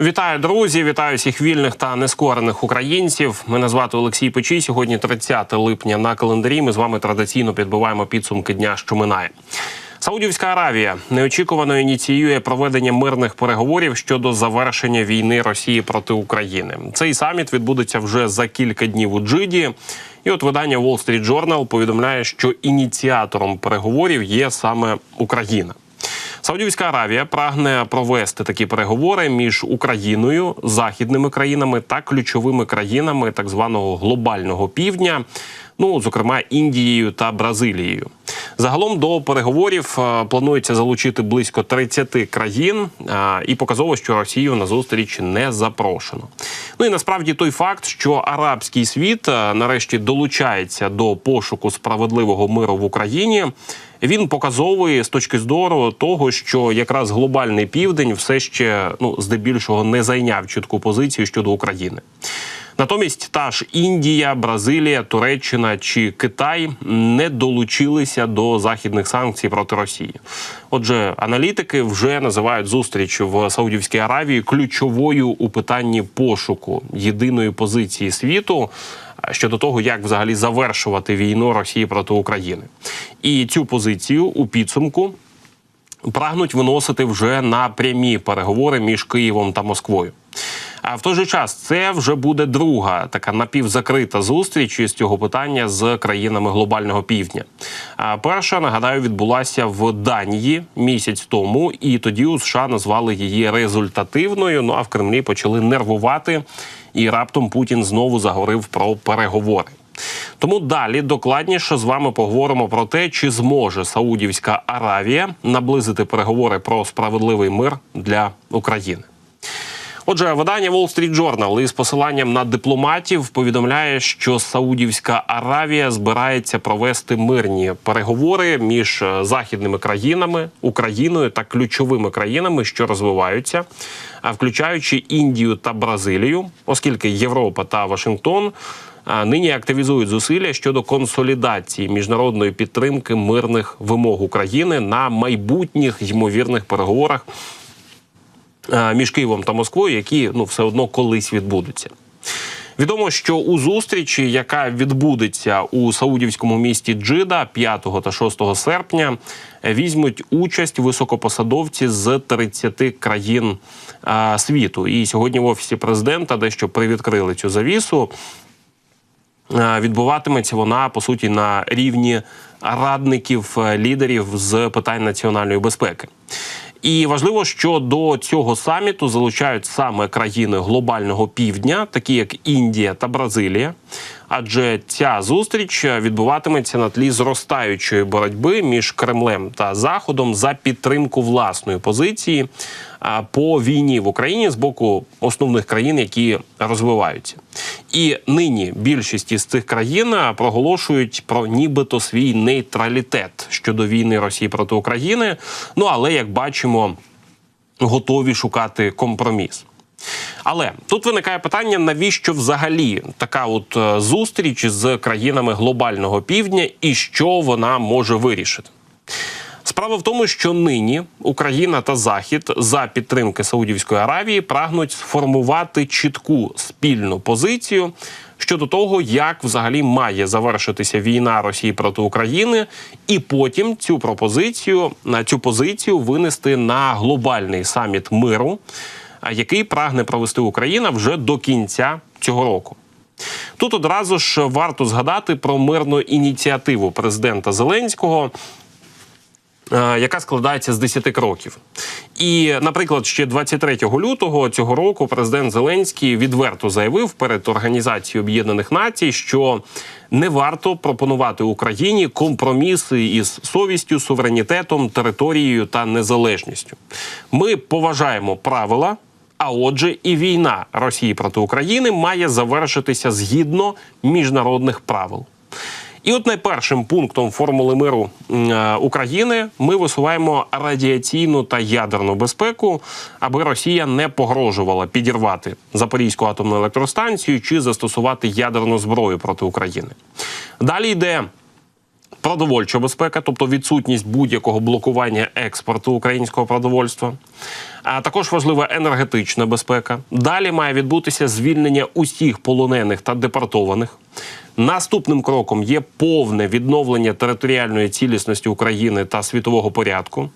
Вітаю, друзі! Вітаю всіх вільних та нескорених українців. Мене звати Олексій Печій. Сьогодні 30 липня на календарі. Ми з вами традиційно підбиваємо підсумки дня, що минає. Саудівська Аравія неочікувано ініціює проведення мирних переговорів щодо завершення війни Росії проти України. Цей саміт відбудеться вже за кілька днів у Джиді. І от видання Wall Street Journal повідомляє, що ініціатором переговорів є саме Україна. Саудівська Аравія прагне провести такі переговори між Україною, західними країнами та ключовими країнами так званого глобального півдня. Ну, зокрема, Індією та Бразилією. Загалом до переговорів е, планується залучити близько 30 країн, е, і показово, що Росію на зустріч не запрошено. Ну і насправді той факт, що арабський світ е, нарешті долучається до пошуку справедливого миру в Україні. Він показовий з точки зору того, що якраз глобальний південь все ще ну здебільшого не зайняв чітку позицію щодо України. Натомість та ж Індія, Бразилія, Туреччина чи Китай не долучилися до західних санкцій проти Росії. Отже, аналітики вже називають зустріч в Саудівській Аравії ключовою у питанні пошуку єдиної позиції світу. Щодо того, як взагалі завершувати війну Росії проти України, і цю позицію у підсумку прагнуть виносити вже на прямі переговори між Києвом та Москвою. А в той же час це вже буде друга така напівзакрита зустріч із цього питання з країнами глобального півдня. А перша нагадаю відбулася в Данії місяць тому, і тоді у США назвали її результативною. Ну а в Кремлі почали нервувати, і раптом Путін знову заговорив про переговори. Тому далі докладніше з вами поговоримо про те, чи зможе Саудівська Аравія наблизити переговори про справедливий мир для України. Отже, видання Wall Street Journal із посиланням на дипломатів повідомляє, що Саудівська Аравія збирається провести мирні переговори між е, західними країнами, Україною та ключовими країнами, що розвиваються, а включаючи Індію та Бразилію, оскільки Європа та Вашингтон. Нині активізують зусилля щодо консолідації міжнародної підтримки мирних вимог України на майбутніх ймовірних переговорах між Києвом та Москвою, які ну все одно колись відбудуться. Відомо, що у зустрічі, яка відбудеться у саудівському місті Джида 5 та 6 серпня, е, візьмуть участь високопосадовці з 30 країн а, світу. І сьогодні в офісі президента дещо привідкрили цю завісу. Е, Відбуватиметься вона по суті на рівні радників е, лідерів з питань національної безпеки. І важливо, що до цього саміту залучають саме країни глобального півдня, такі як Індія та Бразилія. Адже ця зустріч відбуватиметься на тлі зростаючої боротьби між Кремлем та Заходом за підтримку власної позиції по війні в Україні з боку основних країн, які розвиваються. І нині більшість із цих країн проголошують про нібито свій нейтралітет щодо війни Росії проти України. Ну але як бачимо, готові шукати компроміс. Але тут виникає питання: навіщо взагалі така от е, зустріч з країнами глобального півдня і що вона може вирішити? Справа в тому, що нині Україна та Захід за підтримки Саудівської Аравії прагнуть сформувати чітку спільну позицію щодо того, як взагалі має завершитися війна Росії проти України, і потім цю пропозицію на цю позицію винести на глобальний саміт миру, який прагне провести Україна вже до кінця цього року. Тут одразу ж варто згадати про мирну ініціативу президента Зеленського. е, Яка складається з 10 кроків, і, наприклад, ще 23 лютого цього року президент Зеленський відверто заявив перед Організацією Об'єднаних Націй, що не варто пропонувати Україні компроміси із совістю, суверенітетом, територією та незалежністю. Ми поважаємо правила. А отже, і війна Росії проти України має завершитися згідно міжнародних правил. І от найпершим пунктом формули миру е, України ми висуваємо радіаційну та ядерну безпеку, аби Росія не погрожувала підірвати Запорізьку атомну електростанцію чи застосувати ядерну зброю проти України. Далі йде продовольча безпека, тобто відсутність будь-якого блокування експорту українського продовольства. А також важлива енергетична безпека. Далі має відбутися звільнення усіх полонених та депортованих. Наступним кроком є повне відновлення територіальної цілісності України та світового порядку.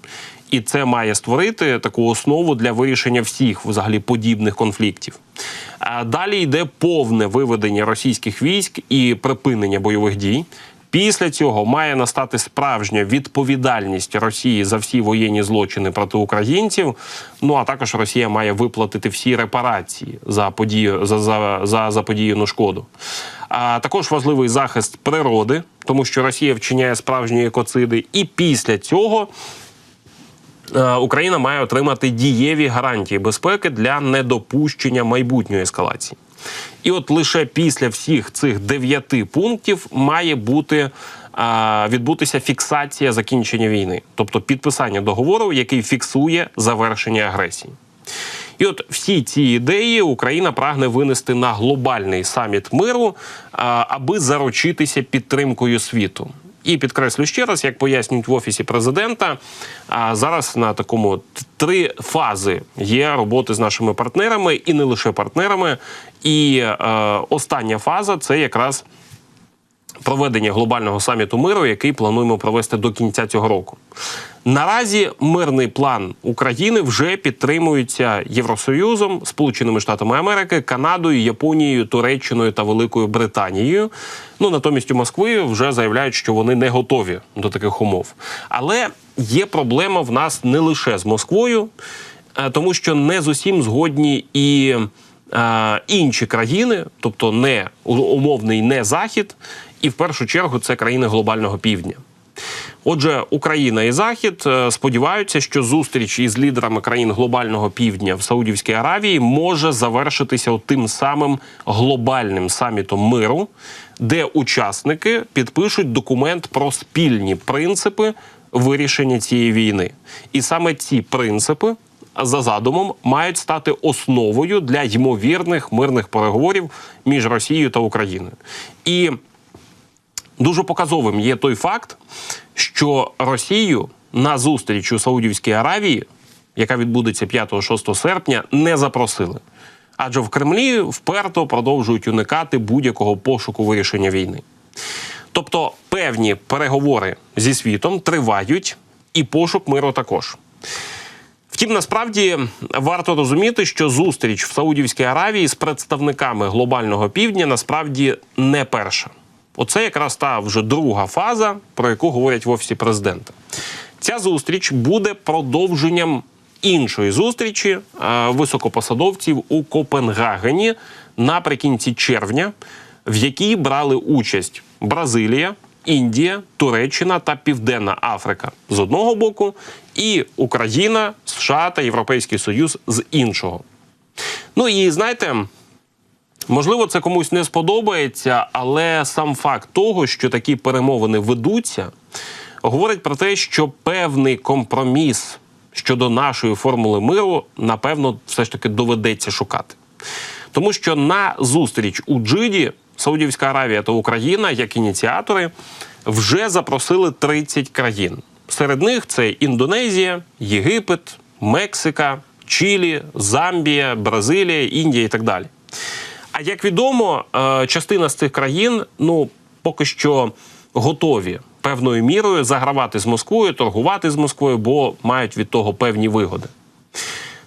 І це має створити таку основу для вирішення всіх взагалі подібних конфліктів. Далі йде повне виведення російських військ і припинення бойових дій. Після цього має настати справжня відповідальність Росії за всі воєнні злочини проти українців. Ну а також Росія має виплатити всі репарації за подію за, за, за заподіяну шкоду. А також важливий захист природи, тому що Росія вчиняє справжні екоциди, і після цього. е, Україна має отримати дієві гарантії безпеки для недопущення майбутньої ескалації. І от лише після всіх цих дев'яти пунктів має бути відбутися фіксація закінчення війни, тобто підписання договору, який фіксує завершення агресії. І от всі ці ідеї Україна прагне винести на глобальний саміт миру, аби заручитися підтримкою світу. І підкреслю ще раз, як пояснюють в офісі президента, а зараз на такому три фази є роботи з нашими партнерами, і не лише партнерами. І е, остання фаза це якраз проведення глобального саміту миру, який плануємо провести до кінця цього року. Наразі мирний план України вже підтримується Євросоюзом, Сполученими Штатами Америки, Канадою, Японією, Туреччиною та Великою Британією. Ну натомість у Москві вже заявляють, що вони не готові до таких умов. Але є проблема в нас не лише з Москвою, е, тому що не з усім згодні і інші країни, тобто не умовний не захід, і в першу чергу це країни глобального півдня. Отже, Україна і Захід е, сподіваються, що зустріч із лідерами країн глобального півдня в Саудівській Аравії може завершитися тим самим глобальним самітом миру, де учасники підпишуть документ про спільні принципи вирішення цієї війни. І саме ці принципи за задумом мають стати основою для ймовірних мирних переговорів між Росією та Україною. І Дуже показовим є той факт, що Росію на зустріч у Саудівській Аравії, яка відбудеться 5-6 серпня, не запросили. Адже в Кремлі вперто продовжують уникати будь-якого пошуку вирішення війни. Тобто певні переговори зі світом тривають, і пошук миру також. Втім, насправді варто розуміти, що зустріч в Саудівській Аравії з представниками глобального півдня насправді не перша. Оце якраз та вже друга фаза, про яку говорять в офісі президента. Ця зустріч буде продовженням іншої зустрічі е, високопосадовців у Копенгагені наприкінці червня, в якій брали участь Бразилія, Індія, Туреччина та Південна Африка з одного боку, і Україна, США та Європейський Союз з іншого. Ну і знаєте, Можливо, це комусь не сподобається, але сам факт того, що такі перемовини ведуться, говорить про те, що певний компроміс щодо нашої формули миру, напевно, все ж таки доведеться шукати. Тому що на зустріч у Джиді Саудівська Аравія та Україна, як ініціатори, вже запросили 30 країн. Серед них це Індонезія, Єгипет, Мексика, Чилі, Замбія, Бразилія, Індія і так далі. А як відомо, е, частина з цих країн ну поки що готові певною мірою загравати з Москвою, торгувати з Москвою, бо мають від того певні вигоди.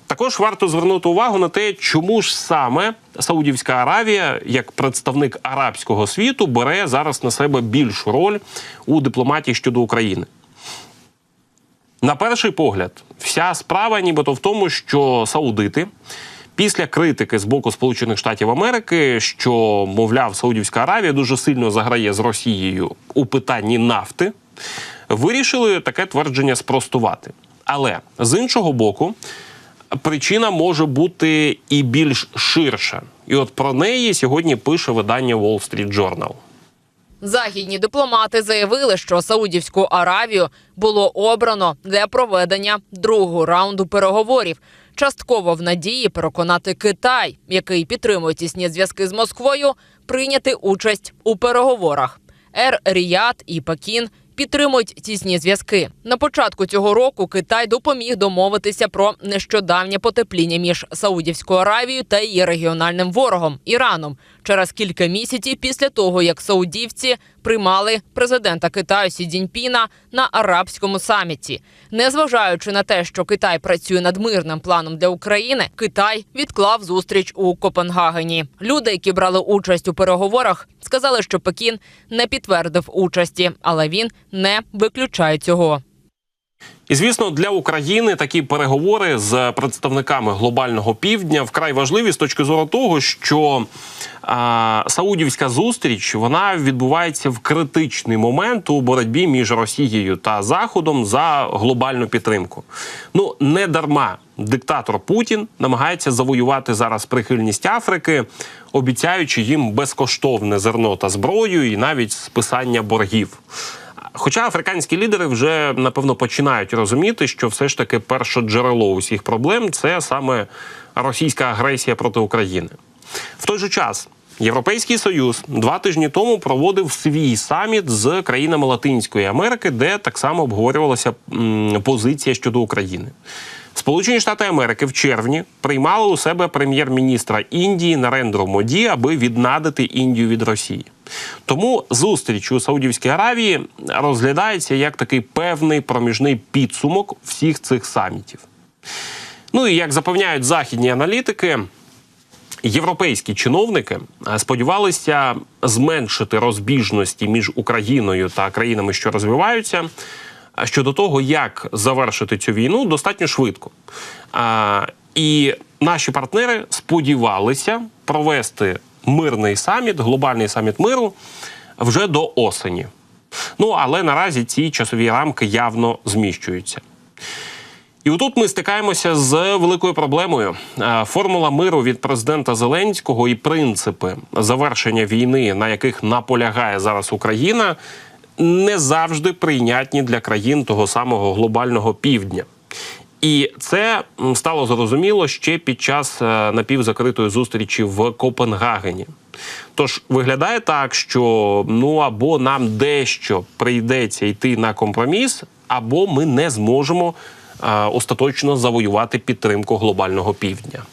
Також варто звернути увагу на те, чому ж саме Саудівська Аравія, як представник арабського світу, бере зараз на себе більшу роль у дипломатії щодо України. На перший погляд, вся справа нібито в тому, що саудити після критики з боку Сполучених Штатів Америки, що мовляв, Саудівська Аравія дуже сильно заграє з Росією у питанні нафти, вирішили таке твердження спростувати. Але з іншого боку, причина може бути і більш ширша. І от про неї сьогодні пише видання Wall Street Journal. Західні дипломати заявили, що Саудівську Аравію було обрано для проведення другого раунду переговорів, частково в надії переконати Китай, який підтримує тісні зв'язки з Москвою, прийняти участь у переговорах. Ер Ріяд і Пекін підтримують тісні зв'язки. На початку цього року Китай допоміг домовитися про нещодавнє потепління між Саудівською Аравією та її регіональним ворогом Іраном через кілька місяців після того, як саудівці приймали президента Китаю Сі Цзіньпіна на арабському саміті. Незважаючи на те, що Китай працює над мирним планом для України, Китай відклав зустріч у Копенгагені. Люди, які брали участь у переговорах, сказали, що Пекін не підтвердив участі, але він не виключає цього. І звісно, для України такі переговори з представниками глобального півдня вкрай важливі з точки зору того, що а, саудівська зустріч вона відбувається в критичний момент у боротьбі між Росією та Заходом за глобальну підтримку. Ну не дарма диктатор Путін намагається завоювати зараз прихильність Африки, обіцяючи їм безкоштовне зерно та зброю, і навіть списання боргів. Хоча африканські лідери вже напевно починають розуміти, що все ж таки перше джерело усіх проблем це саме російська агресія проти України. В той же час Європейський Союз два тижні тому проводив свій саміт з країнами Латинської Америки, де так само обговорювалася позиція щодо України. Сполучені Штати Америки в червні приймали у себе прем'єр-міністра Індії Нарендру Моді, аби віднадити Індію від Росії. Тому зустріч у Саудівській Аравії розглядається як такий певний проміжний підсумок всіх цих самітів. Ну і як запевняють західні аналітики, європейські чиновники е, сподівалися зменшити розбіжності між Україною та країнами, що розвиваються, щодо того, як завершити цю війну достатньо швидко. А, І наші партнери сподівалися провести мирний саміт, глобальний саміт миру вже до осені. Ну але наразі ці часові рамки явно зміщуються. І отут ми стикаємося з великою проблемою. Е, Формула миру від президента Зеленського і принципи завершення війни, на яких наполягає зараз Україна, не завжди прийнятні для країн того самого глобального півдня. І це стало зрозуміло ще під час е, напівзакритої зустрічі в Копенгагені. Тож виглядає так, що ну або нам дещо прийдеться йти на компроміс, або ми не зможемо е, остаточно завоювати підтримку глобального півдня.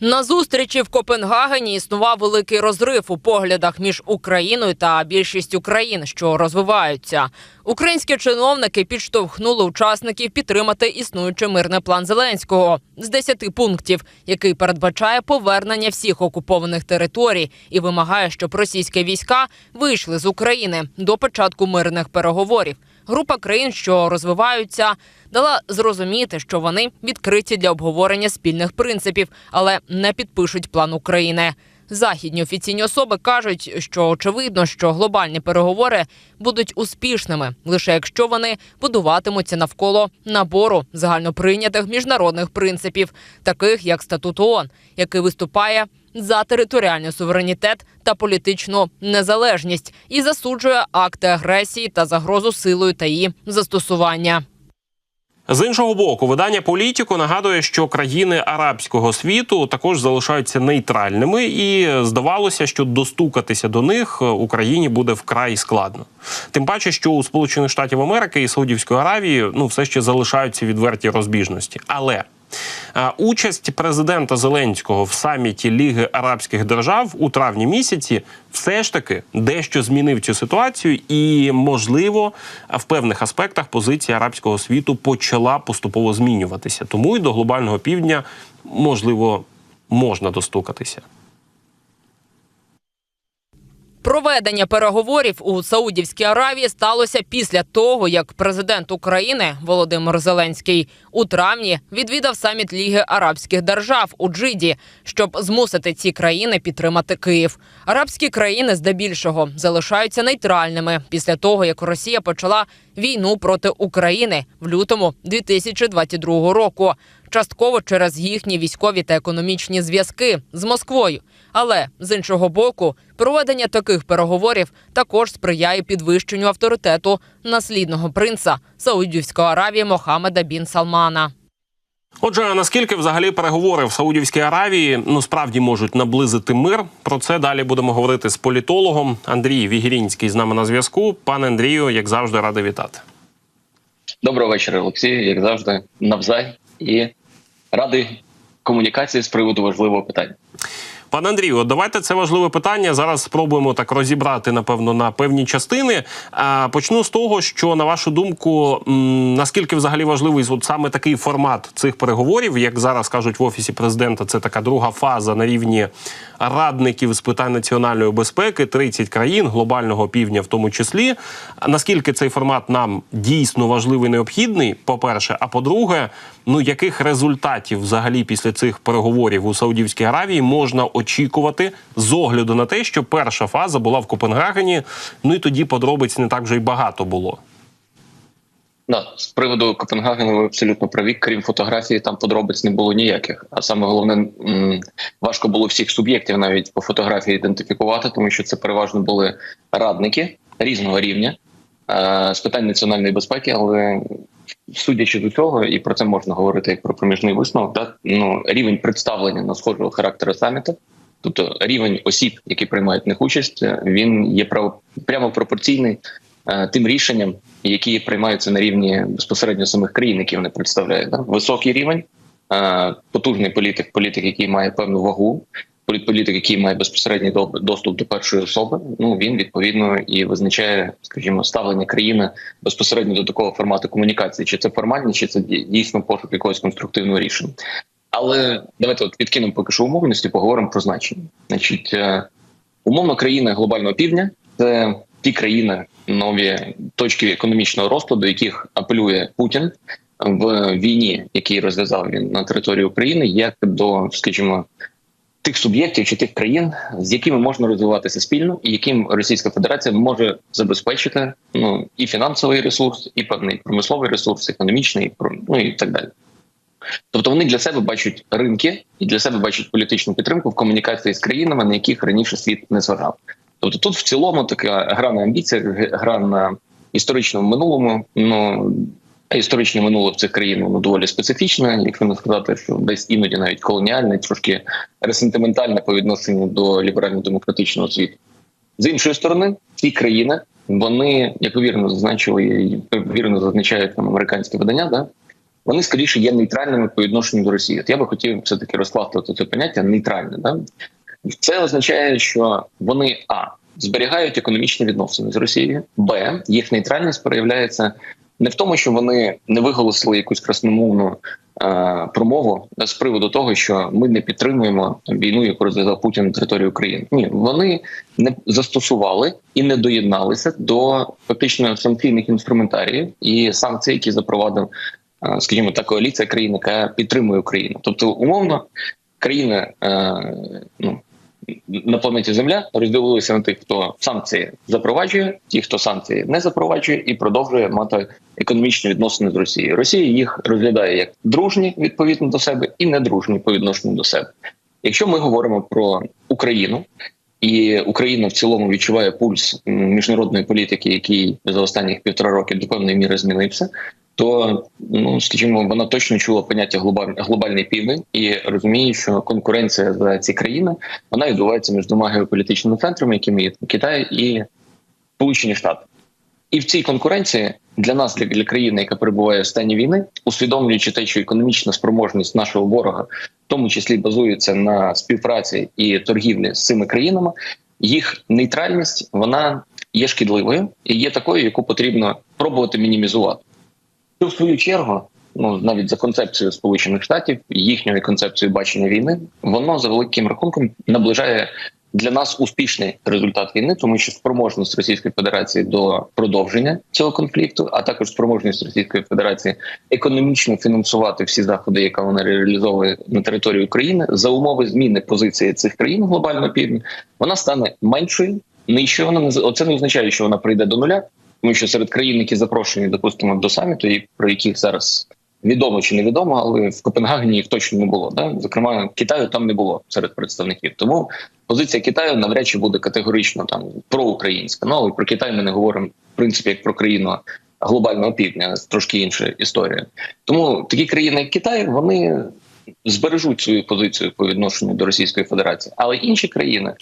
На зустрічі в Копенгагені існував великий розрив у поглядах між Україною та більшістю країн, що розвиваються. Українські чиновники підштовхнули учасників підтримати існуючий мирний план Зеленського з 10 пунктів, який передбачає повернення всіх окупованих територій і вимагає, щоб російські війська вийшли з України до початку мирних переговорів. Група країн, що розвиваються, дала зрозуміти, що вони відкриті для обговорення спільних принципів, але не підпишуть план України. Західні офіційні особи кажуть, що очевидно, що глобальні переговори будуть успішними лише якщо вони будуватимуться навколо набору загальноприйнятих міжнародних принципів, таких як статут ООН, який виступає за територіальний суверенітет та політичну незалежність і засуджує акти агресії та загрозу силою та її застосування. З іншого боку, видання Політіко нагадує, що країни арабського світу також залишаються нейтральними, і здавалося, що достукатися до них Україні буде вкрай складно. Тим паче, що у Сполучених Штатів Америки і Саудівської Аравії ну все ще залишаються відверті розбіжності. Але участь президента Зеленського в саміті Ліги Арабських Держав у травні місяці все ж таки дещо змінив цю ситуацію, і можливо в певних аспектах позиція арабського світу почала поступово змінюватися. Тому і до глобального півдня можливо можна достукатися. Проведення переговорів у Саудівській Аравії сталося після того, як президент України Володимир Зеленський у травні відвідав саміт Ліги Арабських Держав у Джиді, щоб змусити ці країни підтримати Київ. Арабські країни здебільшого залишаються нейтральними після того, як Росія почала війну проти України в лютому 2022 року. Частково через їхні військові та економічні зв'язки з Москвою. Але з іншого боку, проведення таких переговорів також сприяє підвищенню авторитету наслідного принца Саудівської Аравії Мохаммеда бін Салмана. Отже, наскільки взагалі переговори в Саудівській Аравії ну справді можуть наблизити мир? Про це далі будемо говорити з політологом Андрій Вігірінський з нами на зв'язку. Пане Андрію, як завжди, радий вітати. Доброго вечора, Олексій. Як завжди, навзай і ради комунікації з приводу важливого питання. Пане Андрію, давайте це важливе питання. Зараз спробуємо так розібрати, напевно, на певні частини. Почну з того, що на вашу думку, наскільки взагалі важливий от саме такий формат цих переговорів, як зараз кажуть в офісі президента, це така друга фаза на рівні радників з питань національної безпеки, 30 країн глобального півдня, в тому числі. Наскільки цей формат нам дійсно важливий, необхідний? По перше, а по-друге, ну яких результатів взагалі після цих переговорів у Саудівській Аравії можна очікувати з огляду на те, що перша фаза була в Копенгагені. Ну і тоді подробиць не так вже й багато було. Да, з приводу Копенгагену ви абсолютно праві. Крім фотографії, там подробиць не було ніяких. А саме головне, важко було всіх суб'єктів навіть по фотографії ідентифікувати, тому що це переважно були радники різного рівня е, з питань національної безпеки, але судячи до цього, і про це можна говорити як про проміжний висновок, да, ну рівень представлення на схожого характеру саміту. Тобто рівень осіб, які приймають в них участь, е, він є прямо пропорційний тим рішенням, які приймаються на рівні безпосередньо самих країн, які вони представляють. Да? Високий рівень, е, потужний політик, політик, який має певну вагу, політ- політик, який має безпосередній доступ до першої особи. Ну він відповідно і визначає, скажімо, ставлення країни безпосередньо до такого формату комунікації, чи це формальні, чи це дійсно пошук якогось конструктивного рішення. Але давайте от відкинемо поки що умовності, поговоримо про значення. Значить, е, умовно, країни глобального півдня це ті країни, нові точки економічного росту, до яких апелює Путін в війні, який розв'язав він на території України, як до, скажімо, тих суб'єктів чи тих країн, з якими можна розвиватися спільно, і яким Російська Федерація може забезпечити ну і фінансовий ресурс, і певний промисловий ресурс, економічний, ну і так далі. Тобто вони для себе бачать ринки і для себе бачать політичну підтримку в комунікації з країнами, на яких раніше світ не зважав. Тобто, тут в цілому така гра на амбіціях, гра на історичному минулому. Ну історичне минуле в цих країн воно доволі специфічне, якщо не сказати, що десь іноді навіть колоніальне, трошки ресентиментальне по відношенню до ліберально-демократичного світу. З іншої сторони, ці країни вони, як вірно зазначили, вірно зазначають там американське видання, да вони скоріше є нейтральними по відношенню до Росії. От я би хотів все таки розкласти це поняття нейтральне. Да? Це означає, що вони а зберігають економічні відносини з Росією, б їх нейтральність проявляється не в тому, що вони не виголосили якусь красномовну е, промову з приводу того, що ми не підтримуємо війну, яку розв'язав Путін на території України. Ні, вони не застосували і не доєдналися до фактично санкційних інструментаріїв і санкцій, які запровадив, е, скажімо, та коаліція країн, яка підтримує Україну. Тобто, умовно, країни е, ну, на планеті Земля розділилися на тих, хто санкції запроваджує, ті, хто санкції не запроваджує, і продовжує мати економічні відносини з Росією. Росія їх розглядає як дружні відповідно до себе і недружні по відношенню до себе. Якщо ми говоримо про Україну, і Україна в цілому відчуває пульс міжнародної політики, який за останніх півтора роки до певної міри змінився. То ну скажімо, вона точно чула поняття глобаль, глобальний південь і розуміє, що конкуренція за ці країни вона відбувається між двома геополітичними центрами, якими є Китай і Сполучені Штати. І в цій конкуренції для нас, для, для країни, яка перебуває в стані війни, усвідомлюючи те, що економічна спроможність нашого ворога, в тому числі базується на співпраці і торгівлі з цими країнами, їх нейтральність вона є шкідливою і є такою, яку потрібно пробувати мінімізувати. Що в свою чергу, ну навіть за концепцією Сполучених Штатів, їхньою концепцією бачення війни, воно за великим рахунком наближає для нас успішний результат війни, тому що спроможність Російської Федерації до продовження цього конфлікту, а також спроможність Російської Федерації економічно фінансувати всі заходи, які вона реалізовує на території України, за умови зміни позиції цих країн глобального півдня, вона стане меншою, нижчою. Вона не це не означає, що вона прийде до нуля, тому що серед країн, які запрошені, допустимо, до саміту, і про яких зараз відомо чи невідомо, але в Копенгагені їх точно не було. Да? Зокрема, Китаю там не було серед представників. Тому позиція Китаю навряд чи буде категорично там проукраїнська. Ну але про Китай ми не говоримо в принципі як про країну глобального півдня. Трошки інша історія. Тому такі країни, як Китай, вони збережуть свою позицію по відношенню до Російської Федерації, але інші країни.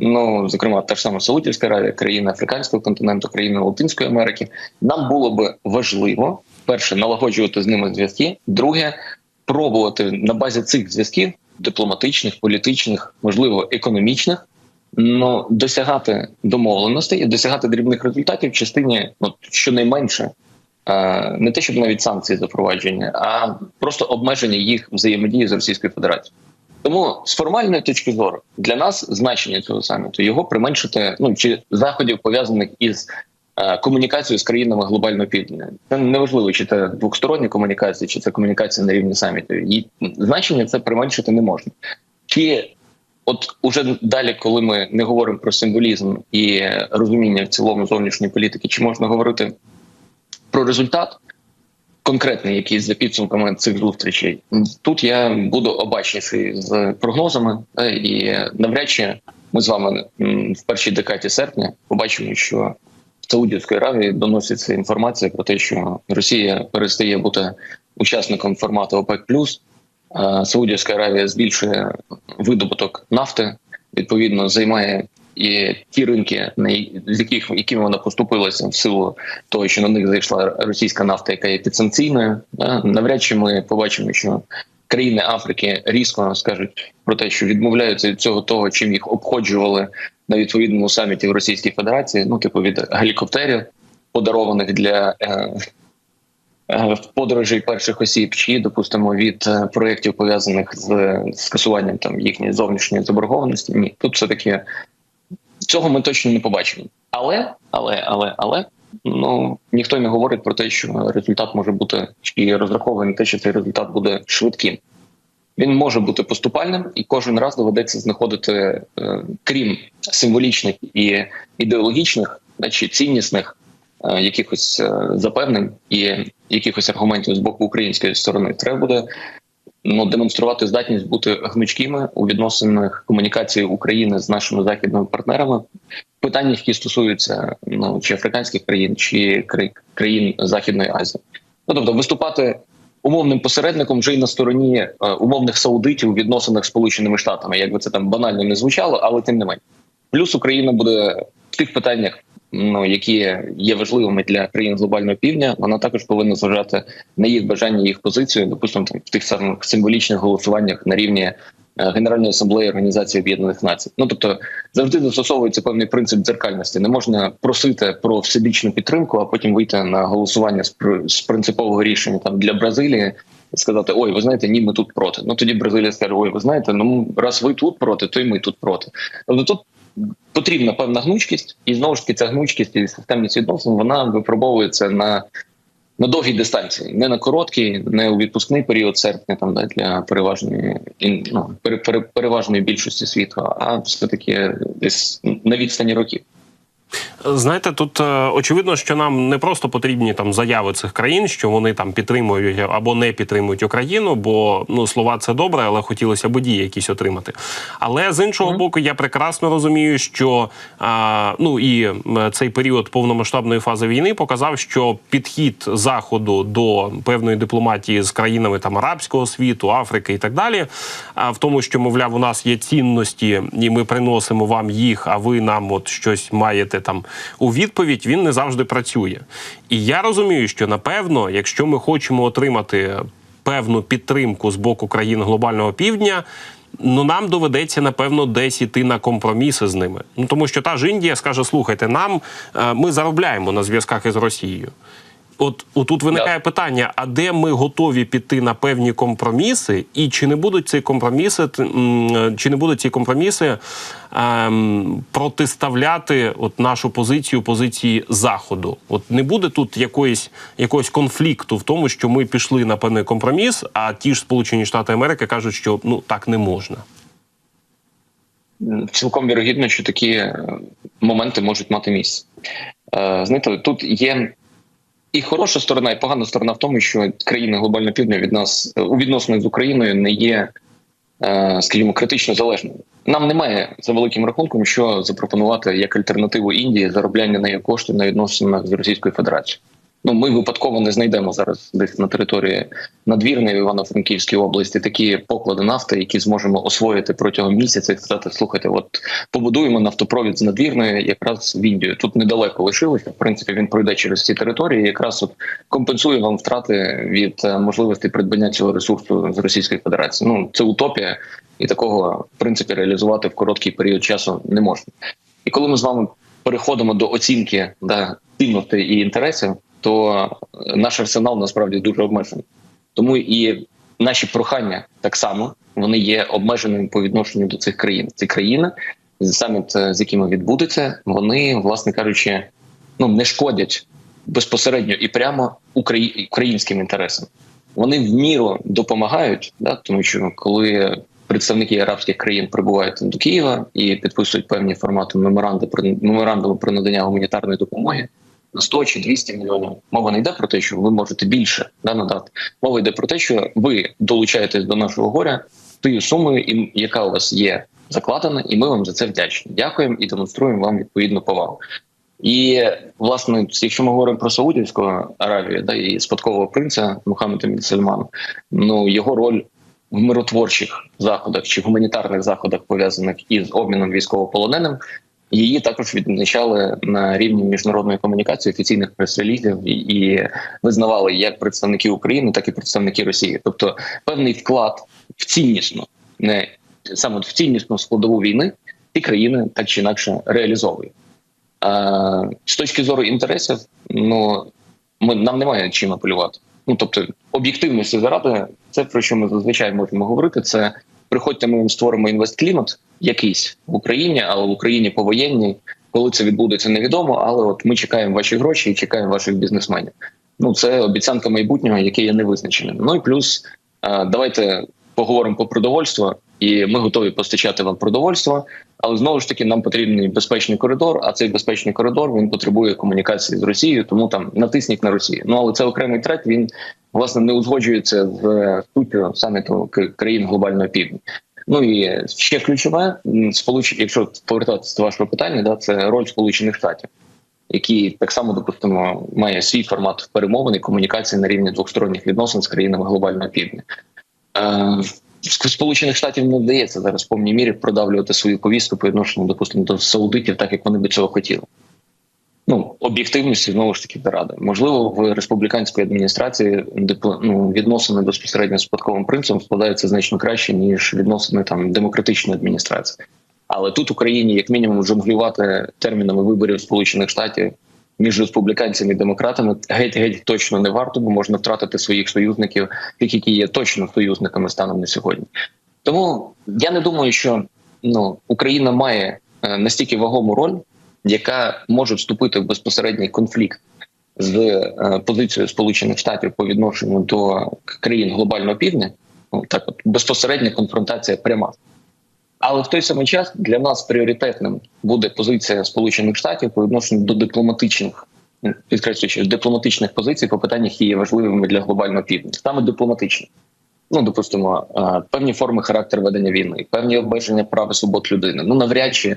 Ну, зокрема, та ж сама Саудівська Аравія, країни Африканського континенту, країни Латинської Америки. Нам було би важливо перше налагоджувати з ними зв'язки. Друге, пробувати на базі цих зв'язків дипломатичних, політичних, можливо, економічних, ну досягати домовленостей і досягати дрібних результатів в частині, ну щонайменше. е, Не те, щоб навіть санкції запровадження, а просто обмеження їх взаємодії з Російською Федерацією. Тому з формальної точки зору для нас значення цього саміту його применшити ну чи заходів пов'язаних із е, комунікацією з країнами глобального півдня. Це неважливо, чи це двостороння комунікація, чи це комунікація на рівні саміту. Її значення це применшити не можна. Чи от уже далі, коли ми не говоримо про символізм і розуміння в цілому зовнішньої політики, чи можна говорити про результат? Конкретний якийсь за підсумками цих зустрічей. Тут я буду обачніший з прогнозами, е, і навряд чи ми з вами в першій декаді серпня побачимо, що в Саудівської Аравії доноситься інформація про те, що Росія перестає бути учасником формату ОПЕК+, а Саудівська Аравія збільшує видобуток нафти, відповідно займає і ті ринки, з яких якими вона поступилася в силу того, що на них зайшла російська нафта, яка є підсанкційною. да, Навряд чи ми побачимо, що країни Африки різко скажуть про те, що відмовляються від цього того, чим їх обходжували на відповідному саміті в Російській Федерації, ну типу від гелікоптерів, подарованих для. Е, е, подорожей перших осіб, чи допустимо від е, проєктів пов'язаних з скасуванням там їхньої зовнішньої заборгованості. Ні, тут все таки цього ми точно не побачимо. Але, але, але, але ну ніхто не говорить про те, що результат може бути чи розрахований те, що цей результат буде швидким. Він може бути поступальним, і кожен раз доведеться знаходити, е, крім символічних і ідеологічних, значить ціннісних е, якихось е, запевнень і якихось аргументів з боку української сторони. Треба буде ну, демонструвати здатність бути гнучкими у відносинах комунікації України з нашими західними партнерами. Питання, які стосуються ну чи африканських країн, чи кра- країн Західної Азії, ну тобто виступати умовним посередником вже й на стороні е, умовних саудитів у відносинах з Сполученими Штатами, як би це там банально не звучало, але тим не менш. Плюс Україна буде в тих питаннях, ну які є важливими для країн глобального півдня. Вона також повинна зважати на їх бажання, їх позицію, допустимо, в тих самих символічних голосуваннях на рівні е, Генеральної асамблеї Організації Об'єднаних Націй. Ну тобто завжди застосовується певний принцип дзеркальності. Не можна просити про всебічну підтримку, а потім вийти на голосування з принципового рішення там для Бразилії. Сказати, ой, ви знаєте, ні, ми тут проти. Ну тоді Бразилія скаже, ой, ви знаєте, ну раз ви тут проти, то й ми тут проти. Тобто тут потрібна певна гнучкість, і знову ж таки ця гнучкість і системність відносин вона випробовується на, на довгій дистанції, не на короткій, не у відпускний період серпня, там да, для переважної ну, пере, пере, переважної більшості світу, а все таки десь на відстані років. Знаєте, тут е, очевидно, що нам не просто потрібні там заяви цих країн, що вони там підтримують або не підтримують Україну, бо ну слова це добре, але хотілося б дії якісь отримати. Але з іншого боку, я прекрасно розумію, що а, ну і цей період повномасштабної фази війни показав, що підхід заходу до певної дипломатії з країнами там арабського світу, Африки і так далі, а в тому, що мовляв, у нас є цінності, і ми приносимо вам їх, а ви нам от щось маєте там у відповідь. Він не завжди працює. І я розумію, що напевно, якщо ми хочемо отримати певну підтримку з боку країн глобального півдня. Ну, нам доведеться напевно десь іти на компроміси з ними. Ну тому що та ж Індія скаже: слухайте, нам е, ми заробляємо на зв'язках із Росією. От отут виникає питання: а де ми готові піти на певні компроміси, і чи не будуть ці компроміси, чи не будуть ці компроміси ем, протиставляти от нашу позицію позиції заходу? От не буде тут якоїсь якогось конфлікту в тому, що ми пішли на певний компроміс, а ті ж Сполучені Штати Америки кажуть, що ну так не можна. Цілком вірогідно, що такі е, моменти можуть мати місце. Е, Знаєте, тут є і хороша сторона, і погана сторона в тому, що країни глобального півдня від нас е, у відносинах з Україною не є, е, скажімо, критично залежними. Нам немає за великим рахунком, що запропонувати як альтернативу Індії заробляння неї коштів на відносинах з Російською Федерацією. Ну, ми випадково не знайдемо зараз десь на території надвірної в Івано-Франківській області такі поклади нафти, які зможемо освоїти протягом місяця і сказати: слухайте, от побудуємо нафтопровід з надвірної якраз в Індію. Тут недалеко лишилося. В принципі, він пройде через ці території. Якраз от компенсує вам втрати від е, можливості придбання цього ресурсу з Російської Федерації. Ну це утопія, і такого в принципі реалізувати в короткий період часу не можна. І коли ми з вами переходимо до оцінки да, цінностей і інтересів, то е, наш арсенал насправді дуже обмежений. Тому і наші прохання так само вони є обмеженими по відношенню до цих країн. Ці країни, саміт, е, з якими відбудеться, вони, власне кажучи, ну не шкодять безпосередньо і прямо украї- українським інтересам. Вони в міру допомагають, да, тому що коли представники арабських країн прибувають до Києва і підписують певні формати меморандуму про меморандуму про надання гуманітарної допомоги на 100 чи 200 мільйонів. Мова не йде про те, що ви можете більше да, надати. Мова йде про те, що ви долучаєтесь до нашого горя тією сумою, яка у вас є закладена, і ми вам за це вдячні. Дякуємо і демонструємо вам відповідну повагу. І власне, якщо ми говоримо про Саудівську Аравію, да і спадкового принца Мухаммеда Бін ну його роль в миротворчих заходах чи гуманітарних заходах, пов'язаних із обміном військовополоненим, її також відзначали на рівні міжнародної комунікації офіційних прес-релізів і, і визнавали як представники України, так і представники Росії. Тобто певний вклад в ціннісну, не саме в ціннісну складову війни, ті країни так чи інакше реалізовують. А, з точки зору інтересів, ну ми нам немає чим апелювати. Ну тобто, об'єктивності заради, це про що ми зазвичай можемо говорити. Це приходьте, ми вам створимо інвестклімат якийсь в Україні, але в Україні повоєнній. Коли це відбудеться, невідомо. Але от ми чекаємо ваші гроші і чекаємо ваших бізнесменів. Ну це обіцянка майбутнього, яке є невизначеним. Ну і плюс давайте поговоримо по продовольство, і ми готові постачати вам продовольство. Але знову ж таки нам потрібний безпечний коридор. А цей безпечний коридор він потребує комунікації з Росією, тому там натисніть на Росію. Ну але це окремий трек. Він власне не узгоджується з суттю саміту країн глобального півдня. Ну і ще ключове м, сполучені, якщо повертатися до вашого питання, да це роль Сполучених Штатів, які так само допустимо має свій формат перемовини комунікації на рівні двосторонніх відносин з країнами глобального півдня. Е, Сполучених Штатів не вдається зараз в повній мірі продавлювати свою повістку по відношенню, допустимо, до саудитів, так як вони би цього хотіли. Ну, об'єктивності знову ж таки ради. Можливо, в республіканської адміністрації ну, відносини безпосередньо з спадковим принципом складаються значно краще, ніж відносини там демократичної адміністрації. Але тут Україні, як мінімум, жонглювати термінами виборів Сполучених Штатів між республіканцями і демократами геть геть точно не варто, бо можна втратити своїх союзників, тих, які є точно союзниками станом на сьогодні. Тому я не думаю, що ну Україна має е, настільки вагому роль, яка може вступити в безпосередній конфлікт з е, позицією Сполучених Штатів по відношенню до країн глобального півдня. Ну так, от безпосередня конфронтація пряма. Але в той самий час для нас пріоритетним буде позиція Сполучених Штатів по відношенню до дипломатичних, підкреслюючи дипломатичних позицій по питаннях, які є важливими для глобального півдня, саме дипломатичних. Ну, допустимо, е, певні форми характеру ведення війни, певні обмеження прав і свобод людини. Ну навряд чи,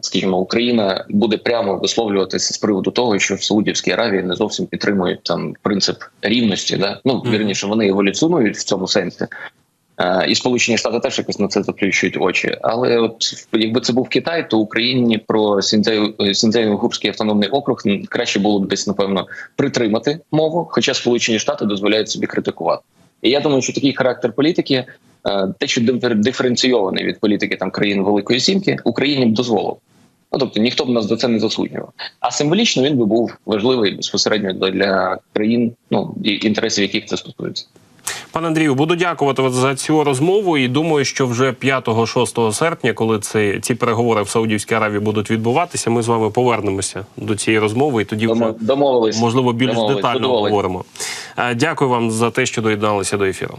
скажімо, Україна буде прямо висловлюватися з приводу того, що в Саудівській Аравії не зовсім підтримують там принцип рівності. Да? Ну вірніше, вони еволюціонують в цьому сенсі. Е, І Сполучені Штати теж якось на це заплющують очі. Але от якби це був Китай, то Україні про Сінзею-Гурський автономний округ краще було б десь напевно притримати мову, хоча Сполучені Штати дозволяють собі критикувати. І я думаю, що такий характер політики, е, те, що дифер- диференційований від політики там країн Великої Сімки, Україні б дозволив. Ну тобто ніхто б нас за це не засуджував. А символічно він би був важливий безпосередньо для- країн, ну і інтересів яких це стосується. Пане Андрію, буду дякувати от за цю розмову. І думаю, що вже 5-6 серпня, коли ці, ці переговори в Саудівській Аравії будуть відбуватися, ми з вами повернемося до цієї розмови, і тоді вже Домовились. можливо більш Домовились. детально Задоволені. говоримо. Е, Дякую вам за те, що доєдналися до ефіру.